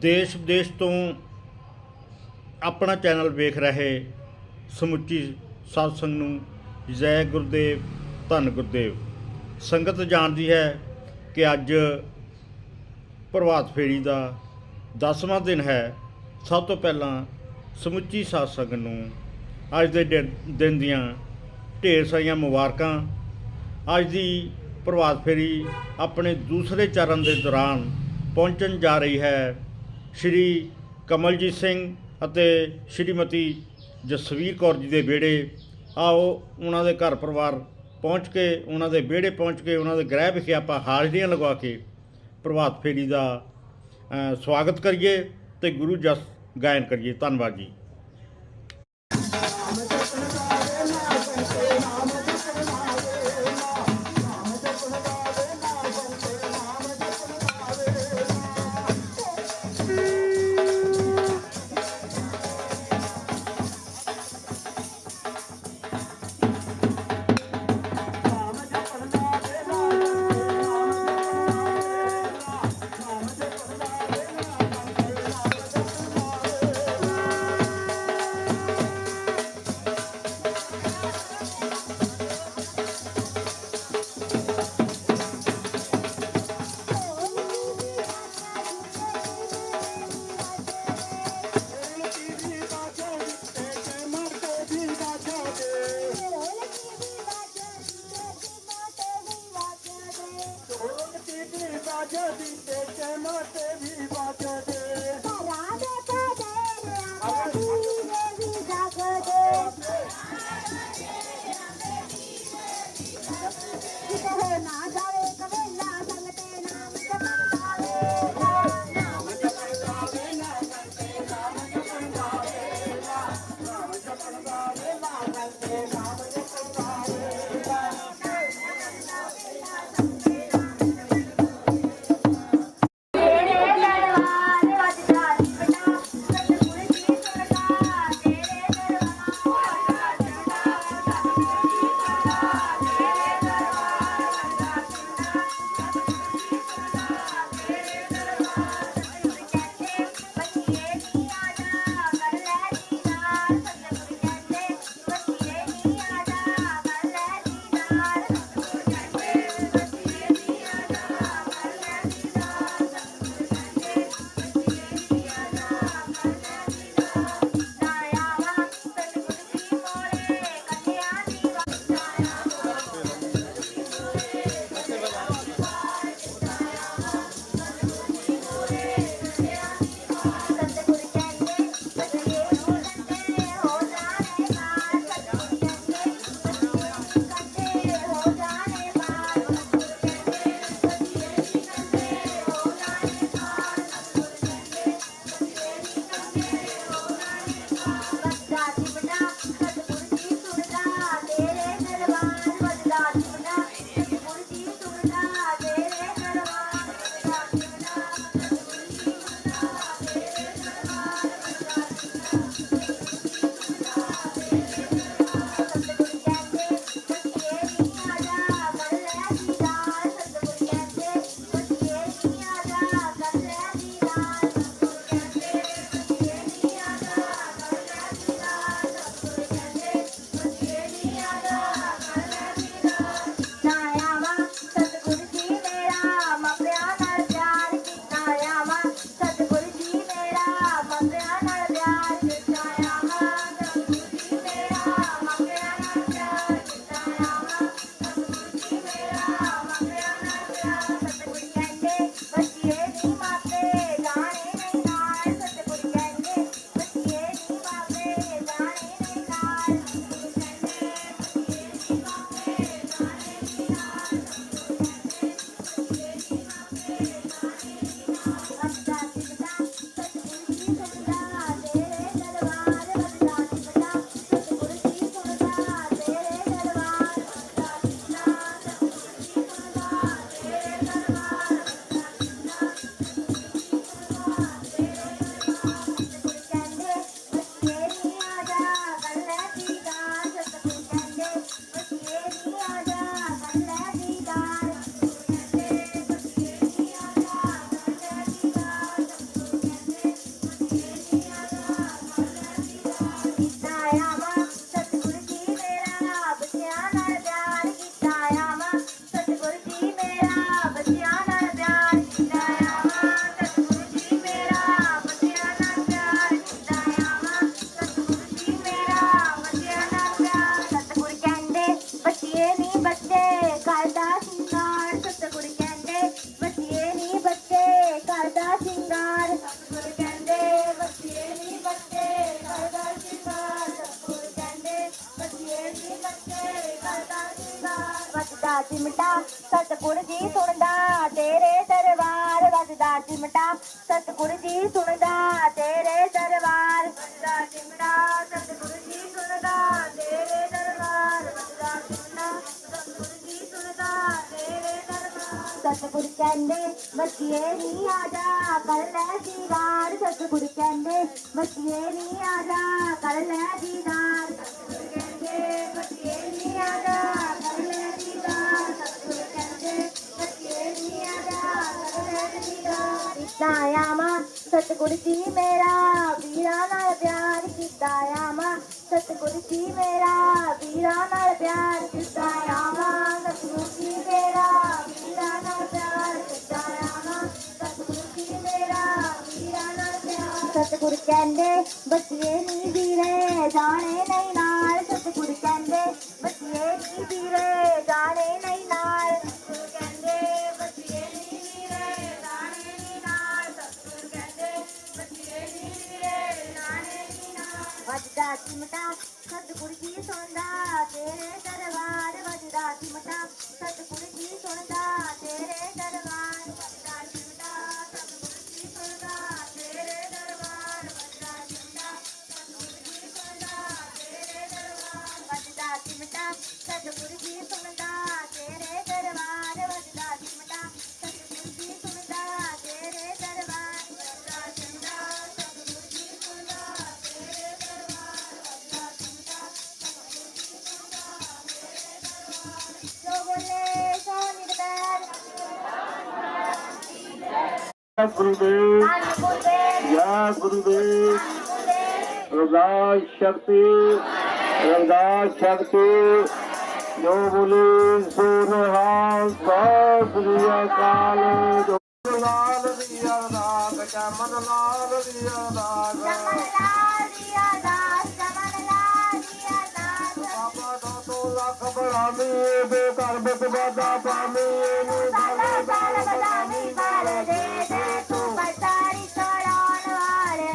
ਦੇਸ਼ ਵਿਦੇਸ਼ ਤੋਂ ਆਪਣਾ ਚੈਨਲ ਵੇਖ ਰਹੇ ਸਮੁੱਚੀ ਸਾਧ ਸੰਗਤ ਨੂੰ ਜੈ ਗੁਰਦੇਵ, ਧੰਨ ਗੁਰਦੇਵ। ਸੰਗਤ ਜਾਣਦੀ ਹੈ ਕਿ ਅੱਜ ਪ੍ਰਭਾਤ ਫੇਰੀ ਦਾ 10ਵਾਂ ਦਿਨ ਹੈ। ਸਭ ਤੋਂ ਪਹਿਲਾਂ ਸਮੁੱਚੀ ਸਾਧ ਸੰਗਤ ਨੂੰ ਅੱਜ ਦੇ ਦਿਨ ਦਿਨ ਦੀਆਂ ਢੇਰ ਸਾਰੀਆਂ ਮੁਬਾਰਕਾਂ। ਅੱਜ ਦੀ ਪ੍ਰਭਾਤ ਫੇਰੀ ਆਪਣੇ ਦੂਸਰੇ ਚਰਨ ਦੇ ਦੌਰਾਨ ਪਹੁੰਚਣ ਜਾ ਰਹੀ ਹੈ। ਸ਼੍ਰੀ ਕਮਲਜੀਤ ਸਿੰਘ ਅਤੇ ਸ਼੍ਰੀਮਤੀ ਜਸਵੀਰ ਕੌਰ ਜੀ ਦੇ ਵਿਹੜੇ। ਆਓ ਉਹਨਾਂ ਦੇ ਘਰ ਪਰਿਵਾਰ ਪਹੁੰਚ ਕੇ, ਉਹਨਾਂ ਦੇ ਵਿਹੜੇ ਪਹੁੰਚ ਕੇ, ਉਹਨਾਂ ਦੇ ਗ੍ਰਹਿ ਵਿਖੇ ਆਪਾਂ ਹਾਜ਼ਰੀਆਂ ਲਗਵਾ ਕੇ ਪ੍ਰਭਾਤ ਫੇਰੀ ਦਾ ਸਵਾਗਤ ਕਰੀਏ ਤੇ ਗੁਰੂ ਜਸ ਗਾਇਨ ਕਰੀਏ। ਧੰਨਵਾਦ ਜੀ। ਦਰਬਾਰ ਵੱਜਦਾ ਚਿਮਟਾ ਸਤਿਗੁਰ ਜੀ ਸੁਣਦਾ, ਤੇਰੇ ਦਰਬਾਰ ਵੱਜਦਾ ਚਿਮਟਾ ਸਤਿਗੁਰ ਜੀ ਸੁਣਦਾ, ਤੇਰੇ ਦਰਬਾਰ ਵੱਜਦਾ ਚਿਮਟਾ ਸਤਿਗੁਰ ਜੀ ਸੁਣਦਾ, ਤੇਰੇ ਦਰਬਾਰ। ਸਤਿਗੁਰ ਕਹਿੰਦੇ ਬੱਚੀਏ ਨਹੀਂ ਆ ਜਾ ਕਰ ਲੈ ਦੀਦਾਰ। ਸਤਿਗੁਰ ਕਹਿੰਦੇ ਬੱਚੀਏ ਨਹੀਂ ਆ ਜਾ ਕਰ ਲੈ ਦੀਦਾਰ। ਸਤਿਗੁਰ ਕਹਿੰਦੇ ਬੱਚੀਏ ਨਹੀਂ ਆ ਜਾ ਦੀਦਾਰ ਕਿੱਦਾਂ ਆਵਾਂ ਜੀ ਮੇਰਾ ਵੀਰਾਂ ਨਾਲ ਪਿਆਰ ਕੀਤਾ ਆਵਾਂ ਸਤਿਗੁਰ ਜੀ ਮੇਰਾ ਵੀਰਾਂ ਨਾਲ ਪਿਆਰ ਕੀਤਾ ਆਵਾਂ ਸਤਿਗੁਰ ਜੀ ਮੇਰਾ ਵੀਰਾਂ ਨਾਲ ਪਿਆਰ ਕੀਤਾ ਆਵਾਂ ਸਤਿਗੁਰ ਜੀ ਮੇਰਾ ਵੀਰਾਂ ਨਾਲ ਪਿਆਰ ਸਤਿਗੁਰ ਕਹਿੰਦੇ ਬੱਚੇ ਨਹੀਂ ਵੀਰੇ, ਜਾਣੇ ਨਹੀਂ ਨਾਲ। ਸਤਿਗੁਰ ਕਹਿੰਦੇ ਬੱਚੇ ਨਹੀਂ ਵੀਰੇ, ਜਾਣੇ చిమటా కద్దు కుడికి సొందా తేరే తరవా गुरुदेव जय गुरुदेव रविदास शक्ति रविदास शक्ति जो बोले सोनहाल काले लाल दिया नाथ मन लाल दिया नाथ ਦਾ ਤੋਂ ਲੱਖ ਬੜਾਮੀ ਬੇਕਾਰ ਬਕਵਾਦਾ ਨੂੰ ਸਾਲਾ ਸਾਲੇ ਸਾਲ ਸਾਲ ਦੇ ਦੇ ਤੂੰ ਬਸਾਰੀ ਤੜਾਉਣ ਵਾਲੇ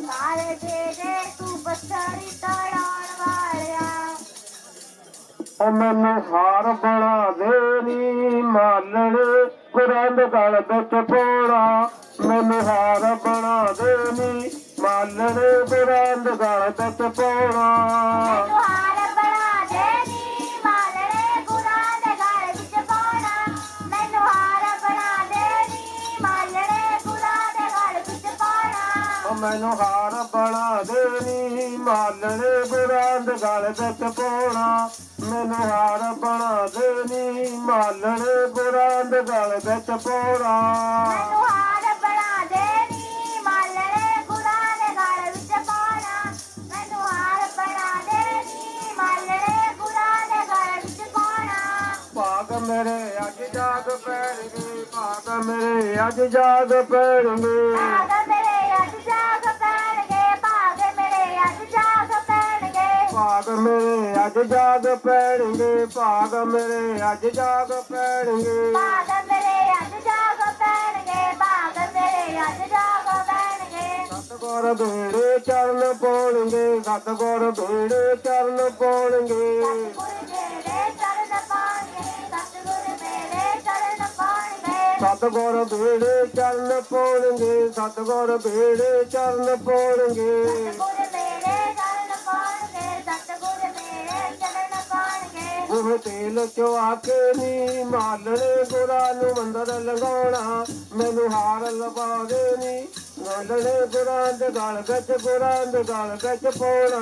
ਬਾਲ ਦੇ ਦੇ ਤੂੰ ਬਸਾਰੀ ਤੜਾਉਣ ਵਾਲਿਆ ਉਹ ਮੈਨੂੰ ਹਾਰ ਬਣਾ ਦੇ ਨੀ ਮਾਲਣ ਕੁਰੰਦ ਗਲ ਵਿੱਚ ਪੋਣਾ ਮੈਨੂੰ ਹਾਰ ਬਣਾ ਦੇ ਨੀ ਮਾਲਣ ਕੁਰੰਦ ਗਲ ਵਿੱਚ ਪੋਣਾ ਮੈਨੂੰ ਹਾਰ ਬਣਾ ਦੇ ਨੀ। ਮਾਲਣ ਕੁਰੰਦ ਗਲ ਵਿੱਚ ਪੋਣਾ ਮੈਨੂੰ ਹਾਰ ਬਣਾ ਦੇ ਨੀ। ਮਾਲਣ ਕੁਰੰਦ ਗਲ ਵਿੱਚ ਮੈਨੂੰ ਹਾਰ ਬਣਾ ਪਾਉਣਾ। ਮੈਨੂੰ ਹਾਰ ਬਣਾ ਦੇ ਨੀ। ਮਾਲੜੇ ਗੁਰਾਂ ਦੇ ਘਰ ਵਿੱਚ ਪਾਉਣਾ। ਭਾਗ ਮੇਰੇ ਅੱਜ ਜਾਗ ਪੈਣਗੇ। ਭਾਗ ਮੇਰੇ ਅੱਜ ਜਾਗ ਪੈਣਗੇ। ਅੱਜ ਜਾਗ ਪੈਣਗੇ ਭਾਗ ਮੇਰੇ ਅੱਜ ਜਾਗ ਪੈਣਗੇ। ਭਾਗ ਮੇਰੇ ਅੱਜ ਜਾਗ ਪੈਣਗੇ ਭਾਗ ਮੇਰੇ ਅੱਜ ਜਾਗ ਪੈਣਗੇ। ਸਤਗੁਰ ਬੇੜੇ ਚਰਨ ਪਾਉਣਗੇ ਸਤਗੁਰ ਬੇੜੇ ਚਰਨ ਪਾਉਣਗੇ। ਸਤਿਗੁਰ ਮੇਰੇ ਚਰਨ ਪਾਣਗੇ ਸਤਿਗੁਰ ਮੇਰੇ ਚਰਨ ਪਾਣਗੇ ਸਤਗੁਰ ਬੇੜੇ ਚਰਨ ਪਾਉਣਗੇ ਸਤਗੁਰ ਬੇੜੇ ਚਰਨ ਪਾਉਣਗੇ। ਉਹ ਤੇਲ ਚਵਾ ਕੇ ਨੀ ਮਾਲਣੇ ਗੁਰਾਂ ਨੂੰ ਮੰਦਰ ਲਗਾਉਣਾ ਮੈਨੂੰ ਹਾਰ ਲਵਾ ਦੇ ਨੀ ਮਾਲਣੇ ਗੁਰਾਂ ਦੇ ਗਲ ਵਿੱਚ ਗੁਰਾਂ ਦੇ ਗਲ ਵਿੱਚ ਪਾਉਣਾ।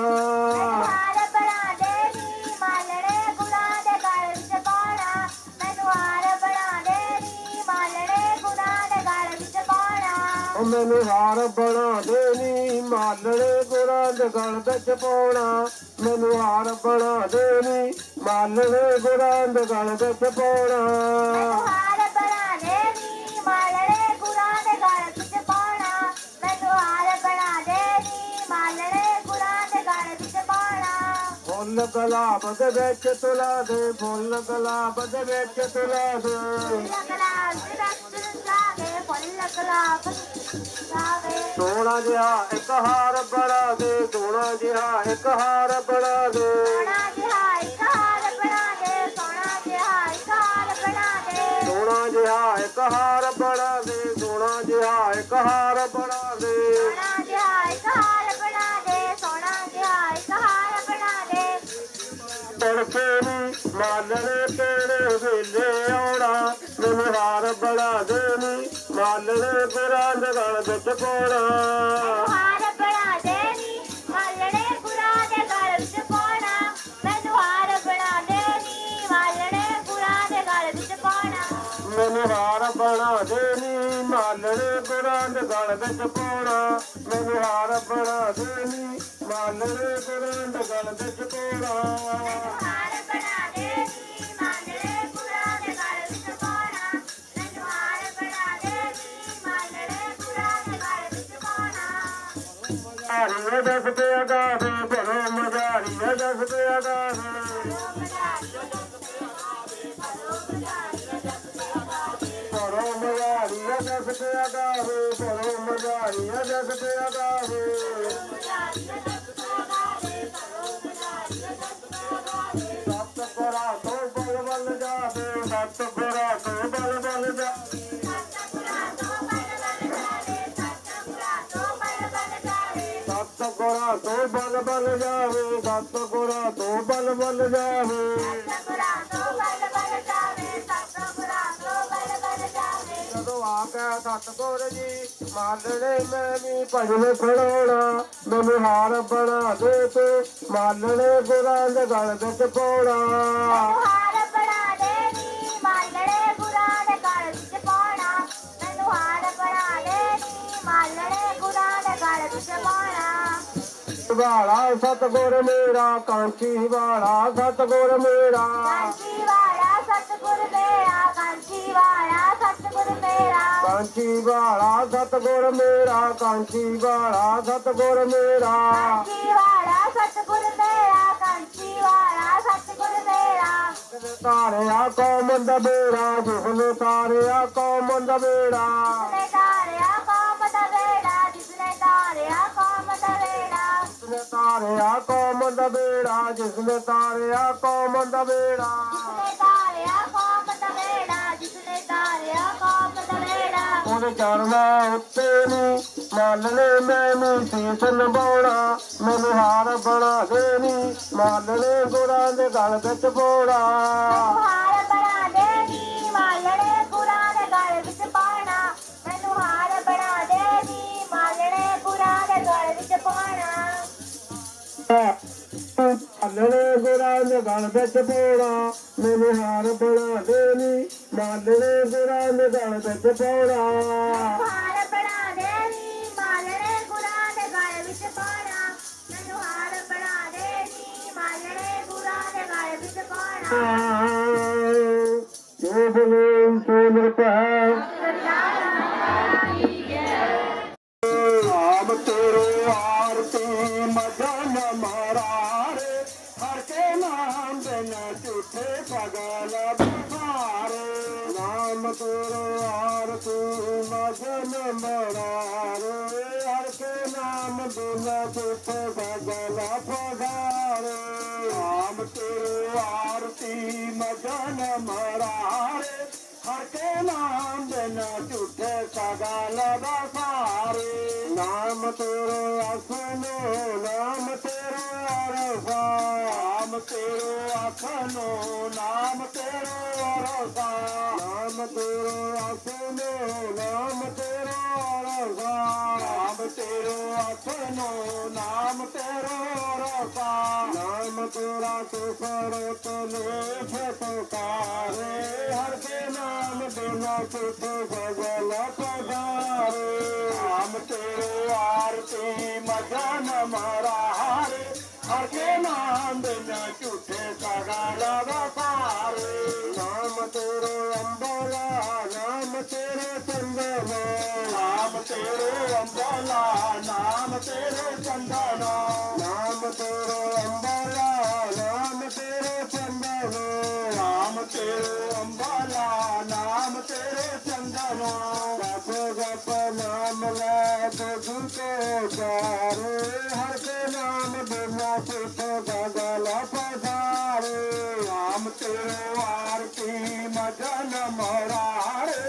ਹਾਰ ਬਣਾ ਦੇ ਨੀ ਮਾਲੜੇ ਗੁਰਾਂ ਦੇ ਘਰ ਵਿੱਚ ਪਾਉਣਾ। ਮੈਨੂੰ ਹਾਰ ਬਣਾ ਦੇ ਮਨ ਗੁਰਾਂ ਦੇ ਗਲ ਵਿੱਚ ਪਾਉਣਾ। ਹਾਰ ਬਣਾਣੇ ਨੀ ਮਾਲਣੇ ਗੁਰਾਂ ਦੇ ਗਲ ਵਿੱਚ ਪਾਉਣਾ। ਮੈਨੂੰ ਹਾਰ ਬਣਾਣੇ ਨੀ ਮਾਲਣੇ ਗੁਰਾਂ ਦੇ ਗਲ ਵਿੱਚ ਪਾਉਣਾ। ਫੁੱਲ ਗੁਲਾਬ ਦੇ ਵਿੱਚ ਤੁਲਾ ਦੇ ਫੁੱਲ ਗੁਲਾਬ ਦੇ ਵਿੱਚ ਤੁਲਾ ਦੇ। ਗੁਲਾਬ ਦੇ ਵਿੱਚ ਤੁਲਾ ਦੇ ਫੁੱਲ ਗੁਲਾਬ ਸੋਹਣਾ ਜਿਹਾ ਇੱਕ ਹਾਰ ਬਣਾ ਦੇ ਸੋਹਣਾ ਜਿਹਾ ਇੱਕ ਹਾਰ ਬਣਾ ਦੇ। ਹਾਰ ਬਣਾ ਦੇ ਸੋਹਣਾ ਜਿਹਾ ਇੱਕ ਹਾਰ ਬਣਾ ਦੇ ਸੋਹਣਾ ਜਿਹਾ ਇੱਕ ਹਾਰ ਬਣਾ ਦੇ ਸੋਹਣਾ ਜਿਹਾ ਇੱਕ ਹਾਰ ਬਣਾ ਦੇ ਤੜਕੇ ਨੀ ਮਾਲਣੇ ਤੇਰੇ ਵੇਲੇ ਆਉਣਾ, ਮੈਨੂੰ ਹਾਰ ਬਣਾ ਦੇ ਨੀ, ਮਾਲਣੇ ਗੁਰਾਂ ਦੇ ਗਲ ਵਿੱਚ ਪਾਉਣਾ। ਮੈਨੂੰ ਹਾਰ ਬਣਾ ਦੇ ਨੀ ਮਾਲਣੇ ਗੁਰਾਂ ਦੇ ਗਲ ਵਿੱਚ ਪਾਉਣਾ ਮੈਨੂੰ ਹਾਰ ਬਣਾ ਦੇ ਨੀ ਮਾਲਣੇ ਗੁਰਾਂ ਦੇ ਗਲ ਵਿੱਚ ਪਾਉਣਾ ਹਾਰ ਬਣਾ ਦੇ ਨੀ ਮਾਲਣੇ ਗੁਰਾਂ ਦੇ ਗਲ ਵਿੱਚ ਪਾਉਣਾ ਮੈਨੂੰ ਹਾਰ ਮਜ਼ਾਰੀਏ ਦੱਸ ਪਿਆ ਗਾਵੇ ਭਰੋ ਮਜ਼ਾਰੀਏ ਦੱਸ ਪਿਆ ਗਾਵੇ ਸੱਤ ਕੋਰਾ ਤੋਂ ਬਲ ਬਲ ਜਾਵੇ ਸੱਤ ਕੋਰਾ ਤੋਂ ਬਲ ਬਲ ਜਾਵੇ ਸੱਤ ਕੋਰਾ ਤੋਂ ਬਲ ਬਲ ਜਾਵੇ ਸੱਤ ਕੋਰਾ ਤੋਂ ਬਲ ਬਲ ਜਾਵੇ ਜਦੋਂ ਆ ਕੇ ਸਤਗੁਰ ਜੀ ਮਾਲਣੇ ਮੈਂ ਵੀ ਭਜਨ ਖੜਾਉਣਾ ਮੈਨੂੰ ਹਾਰ ਬਣਾ ਦੇ ਤੇ ਮਾਲਣੇ ਗੁਰਾਂ ਦੇ ਗਲ ਵਿੱਚ ਪਾਉਣਾ। ਹਾਰ ਬਣਾ ਦੇ ਨੀ ਮਾਲੜੇ ਗੁਰਾਂ ਦੇ ਗਲ ਵਿੱਚ ਪਾਉਣਾ। ਮੈਨੂੰ ਹਾਰ ਬਣਾ ਦੇ ਨੀ ਮਾਲੜੇ ਗੁਰਾਂ ਦੇ ਗਲ ਵਿੱਚ ਪਾਉਣਾ। ਵਾਲਾ ਸਤਗੁਰ ਮੇਰਾ ਕਾਂਚੀ ਵਾਲਾ ਸਤਗੁਰ ਮੇਰਾ। ਕਾਂਚੀ ਵਾਲਾ ਸਤਿਗੁਰ ਮੇਰਾ ਕਾਂਚੀ ਵਾਲਾ ਸਤਿਗੁਰ ਮੇਰਾ। ਕਾਂਚੀ ਵਾਲਾ ਸਤਗੁਰ ਮੇਰਾ ਕਾਂਚੀ ਵਾਲਾ ਸਤਗੁਰ ਮੇਰਾ। ਕਾਂਚੀ ਵਾਲਾ ਸਤਿਗੁਰ ਮੇਰਾ ਕਾਂਚੀ ਵਾਲਾ ਸਤਿਗੁਰ ਮੇਰਾ। ਜਿਸਨੇ ਤਾਰਿਆ ਕੌਮ ਦਾ ਬੇੜਾ ਜਿਸਨੇ ਤਾਰਿਆ ਕੌਮ ਦਾ ਬੇੜਾ। ਜਿਸਨੇ ਤਾਰਿਆ ਕੌਮ ਦਾ ਵੇੜਾ ਜਿਸਨੇ ਤਾਰਿਆ ਕੌਮ ਦਾ ਵੇੜਾ ਜਿਸਨੇ ਤਾਰਿਆ ਕੌਮ ਦਾ ਬੇੜਾ ਜਿਸਨੇ ਤਾਰਿਆ ਕੌਮ ਦਾ ਬੇੜਾ। ਤਾਰਿਆ ਕੌਮ ਦਾ ਵੇੜਾ ਜਿਸਨੇ ਤਾਰਿਆ ਕੌਮ ਦਾ ਵੇੜਾ ਉਹਦੇ ਚਰਨਾਂ ਉੱਤੇ ਨੂੰ ਮਾਲਣੇ ਮੈਨੂੰ ਸੀਸ ਨਵਾਉਣਾ ਮੈਨੂੰ ਹਾਰ ਬਣਾ ਦੇ ਨੀ। ਮਾਲਣੇ ਗੁਰਾਂ ਦੇ ਗਲ ਵਿੱਚ ਹਾਰ ਬਣਾ ਮਾਲੜੇ ਗੁਰਾਂ ਦੇ ਗਲ ਵਿੱਚ ਪਾਉਣਾ। ਮੈਨੂੰ ਹਾਰ ਬਣਾ ਦੇ ਨੀ ਮਾਲੜੇ ਗੁਰਾਂ ਦੇ ਗਲ ਵਿੱਚ ਪਾਉਣਾ। ਮਾਲਣੇ ਗੁਰਾਂ ਦੇ ਗਲ ਵਿੱਚ ਪਾਉਣਾ ਮੈਨੂੰ ਹਾਰ ਬਣਾ ਦੇ ਨੀ। ਮਾਲਣੇ ਗੁਰਾਂ ਦੇ ਗਲ ਵਿੱਚ ਪਾਉਣਾ ਹਾਰ ਬਣਾ ਦੇ ਨੀ ਮਾਲੜੇ ਗੁਰਾਂ ਦੇ ਗਲ ਵਿੱਚ ਪਾਉਣਾ ਮੈਨੂੰ ਹਾਰ ਬਣਾ ਦੇ ਨੀ ਮਾਲੜੇ ਗੁਰਾਂ ਦੇ ਗਲ ਵਿੱਚ ਪਾਉਣਾ ਜੋ ਬਲੇ ਸੋ ਨਿਰਭੈ ਆਰਤੀ ਮਜਨ ਹਰ ਕੇ ਨਾਮ ਬਿਨ ਝੂਠੇ ਸਗਲ ਬਸਾਰੇ ਨਾਮ ਤੇਰੇ ਅਸਨੋ ਨਾਮ ਤੇਰੇ ਅਰਸਾ ਨਾਮ ਤੇਰੇ ਅਸਨੋ ਨਾਮ ਤੇਰੇ ਅਰਸਾ ਨਾਮ ਤੇਰੇ ਅਸਨੋ ਨਾਮ ਤੇਰੇ ਅਰਸਾ ਨਾਮ ਤੇਰੇ ਅਸਨੋ ਨਾਮ ਤੇਰੇ ਅਰਸਾ ਤੇਰਾ ਸੁਖਰ ਤਨੇ ਫਤਕਾਰੇ ਹਰ ਕੇ ਨਾਮ ਬਿਨਾ ਸੁਖ ਬਗਲ ਪਦਾਰੇ ਨਾਮ ਤੇਰੇ ਆਰਤੀ ਮਜਨ ਹਾਰੇ ਹਰ ਕੇ ਨਾਮ ਬਿਨਾ ਝੂਠੇ ਸਗਲ ਵਸਾਰੇ ਨਾਮ ਤੇਰੇ ਅੰਬਲਾ, ਨਾਮ ਤੇਰੇ ਚੰਦਨਾ ਨਾਮ ਤੇਰੇ ਅੰਬਲਾ ਨਾਮ ਤੇਰੇ ਚੰਦਨਾ सगल पधारे आम तेरो आरती मगन मोरारे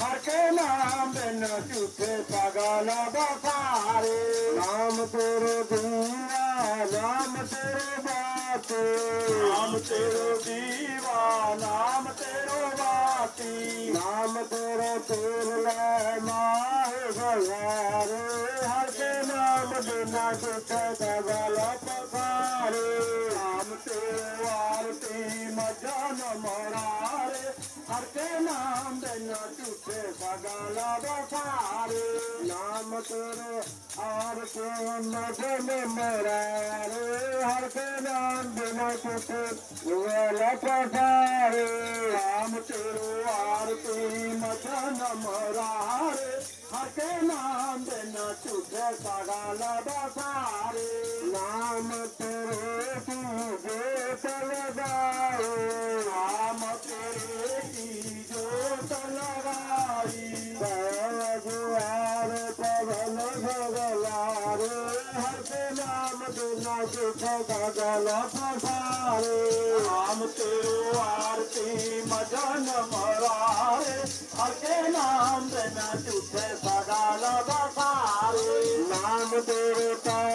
हर के नाम बिन झूठे सगल बसारे नाम तेरे दूंगा नाम तेरे बाते नाम तेरो दीवा नाम तेरो बाती नाम तेरो तेरे माए भयारे ਨਾਮ ਬਿਨਾ ਝੂਠੇ ਸਗਲ ਬਸਾਰੇ ਨਾਮ ਤੇਰੇ ਆਰਤੀ ਮਜਨ ਮਰਾਰੇ ਹਰ ਕੇ ਨਾਮ ਬਿਨਾ ਝੂਠੇ ਸਗਲ ਬਸਾਰੇ ਨਾਮ ਤੇਰੇ ਆਰਤੀ ਮਜਨ ਮਰਾਰੇ ਹਰ ਕੇ ਨਾਮ ਬਿਨਾ ਝੂਠੇ ਸਗਲ ਬਸਾਰੇ ਨਾਮ ਤੇਰੇ ਆਰਤੀ ਮਜਨ ਮਰਾਰੇ ਹਰ ਕੇ ਨਾਮ ਬਿਨਾ ਝੂਠੇ ਸਗਲ ਬਸਾਰੇ ਨਾਮ ਤੇਰੇ ਕੀ ਜੋਤ ਲਗਾਏ ਨਾਮ ਤੇਰੇ ਕੀ ਜੋਤ ਲਗਾਈ ਬਗਵਾਰ ਪਵਨ ਭਗਲਾਰੇ ਹਰ ਕੇ ਨਾਮ ਬਿਨਾ ਝੂਠੇ ਸਗਲ ਬਸਾਰੇ ਨਾਮ ਤੇਰੇ ਆਰਤੀ ਮਜਨ ਮਰਾਰੇ ਹਰ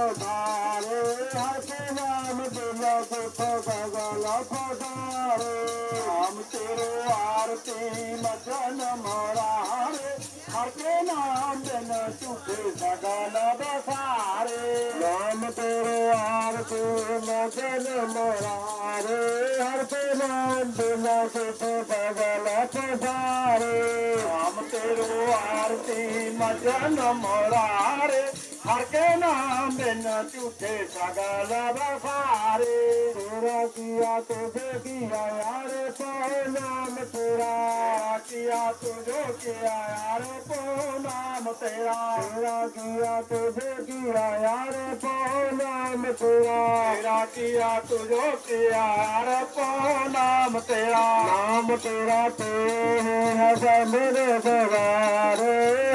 ਸਗਲ ਸੁਧਾਰੇ ਹਰ ਕੇ ਨਾਮ ਬਿਨਾ ਝੂਠੇ ਸਗਲ ਬਸਾਰੇ ਨਾਮ ਤੇਰੇ ਆਰਤੀ ਮਜਨ ਮਰਾਰੇ ਹਰ ਕੇ ਨਾਮ ਬਿਨ ਝੂਠੇ ਸਗਲ ਬਸਾਰੇ ਨਾਮ ਤੇਰੇ ਆਰਤੀ ਮਜਨ ਮਰਾਰੇ ਹਰ ਕੇ ਨਾਮ ਬਿਨ ਝੂਠੇ ਸਗਲ ਬਸਾਰੇ ਨਾਮ ਤੇਰੇ ਆਰਤੀ ਮਜਨ ਮਰਾਰੇ ਹਰ ਕੇ ਨਾਮ ਬਿਨ ਝੂਠੇ ਸਗਲ ਬਸਾਰੇ ਤੇਰਾ ਕੀਆ ਤੁਝੇ ਕੀਆ ਯਾਰ ਪੋ ਨਾਮ ਤੇਰਾ। ਕੀਆ ਤੁਝੋ ਕੀਆ ਯਾਰ ਪੋ ਨਾਮ ਤੇਰਾ। ਤੇਰਾ ਕੀਆ ਤੁਝੇ ਕੀਆ ਯਾਰ ਪੋ ਨਾਮ ਤੇਰਾ। ਤੇਰਾ ਕੀਆ ਤੁਝੋ ਕੀਆ ਯਾਰ ਪੋ ਨਾਮ ਤੇਰਾ। ਨਾਮ ਤੇਰਾ ਤੇ ਹੈ ਮੇਰੇ ਸਵਾਰੇ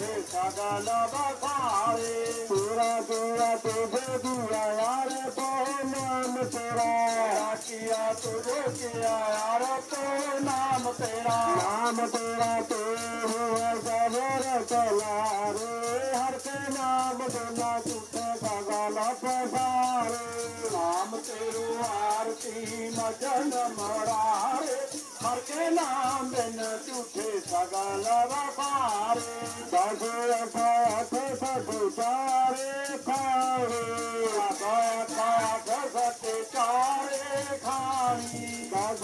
ਝੂਠੇ ਸਗਲ ਬਸਾਰੇ ਤੇਰਾ ਤੇਰਾ ਤੁਝੇ ਦੀਆ ਯਾਰ ਤੋ ਨਾਮ ਤੇਰਾ। ਕੀਆ ਤੁਝੇ ਕੀਆ ਯਾਰ ਤੋ ਨਾਮ ਤੇਰਾ। ਨਾਮ ਤੇਰਾ ਤੇ ਹੈ ਸਬਰ ਚਲਾਰੇ। ਹਰ ਕੇ ਨਾਮ ਬਿਨਾ ਝੂਠੇ ਸਗਲ ਪਸਾਰੇ ਨਾਮ ਤੇਰੂ ਆਰਤੀ ਮਜਨ ਮਰਾਰੇ। ਹਰ ਕੇ ਨਾਮ ਬਿਨ ਝੂਠੇ ਸਗਲ ਵਫਾਰੇ ਦਸ ਅਠ ਸਤ ਚਾਰੇ ਖਾਣੇ ਦਸ ਅਠ ਸਤ ਚਾਰੇ ਖਾਣੀ ਦਸ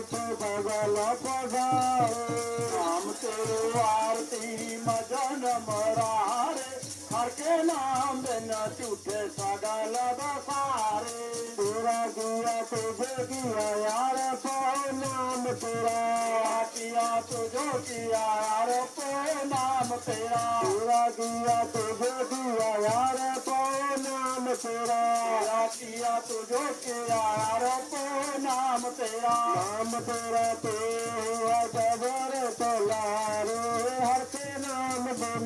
ਬਿਨਾ ਕਿਥੇ ਬਗਲ ਪਸਾਰੇ ਨਾਮ ਤੇਰੇ ਆਰਤੀ ਮਜਨ ਮਰਾਰੇ ਹਰ ਕੇ ਨਾਮ ਬਿਨਾ ਝੂਠੇ ਸਗਲ ਬਸਾਰੇ ਤੇਰਾ ਕੀਆ ਤੁਝੇ ਕੀਆ ਯਾਰ ਸੋ ਨਾਮ ਤੇਰਾ। ਕੀਆ ਤੁਝੋ ਕੀਆ ਯਾਰ ਸੋ ਨਾਮ ਤੇਰਾ। ਤੇਰਾ ਕੀਆ ਤੁਝੇ ਕੀਆ ਯਾਰ ਸੋ ਨਾਮ ਤੇਰਾ। ਤੇਰਾ ਕੀਆ ਤੁਝੋ ਕੀਆ ਯਾਰ ਸੋ ਨਾਮ ਤੇਰਾ। ਨਾਮ ਤੇਰਾ ਤੇ ਹੈ ਸਬਰ ਤਲਾਰੇ। ਹਰ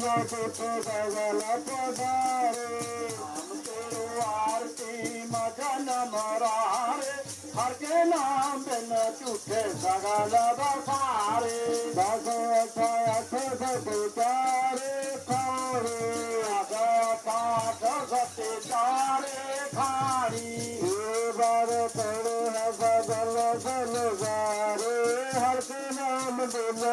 ਕੇ ਨਾਮ ਬਿਨਾ ਕਿਥੇ ਸਗਲ ਪਸਾਰੇ ਨਾਮ ਤੇਰੇ ਆਰਤੀ ਮਜਨ ਮਰਾਰੇ ਹਰ ਕੇ ਨਾਮ ਬਿਨ ਝੂਠੇ ਸਗਲ ਬਸਾਰੇ ਦਸ ਅਠ ਅਠ ਸਤ ਚਾਰੇ ਖਾਣੇ ਅਠ ਅਠ ਸਤ ਚਾਰੇ ਖਾਣੀ ਇਹ ਬਾਰ ਤੜੇ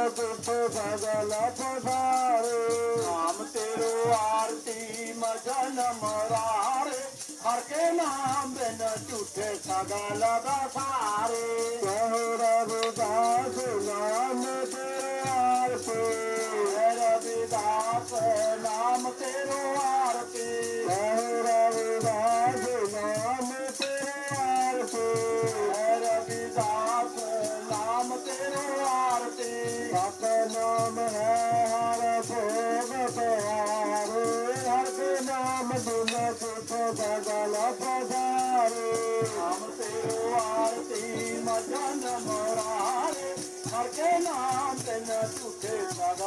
ਝੂਠੇ ਸਗਲ ਪਸਾਰੇ ਨਾਮ ਤੇਰੇ ਆਰਤੀ ਮਜਨ ਮਰਾਰੇ ਹਰ ਕੇ ਨਾਮ ਬਿਨ ਝੂਠੇ ਸਗਲ ਬਸਾਰੇ ਕਹੋ ਰਵਿਦਾਸ ਨਾਮ ਤੇਰੇ ਆਰਤੀ। ਰਵਿਦਾਸ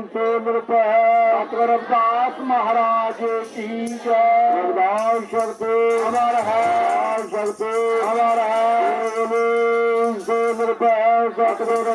ਸੇਵ ਰਪੈ ਸਤਿਗੁਰ ਅਰਦਾਸ ਮਹਾਰਾਜ ਕੀ ਜੈ। ਰਗਦਾਸ ਸ਼ਰਤੇ ਹੈ। ਸ਼ਰਤੇ ਅਮਰ ਹੈ। ਸੇਵ ਰਪੈ ਸਤਿਗੁਰ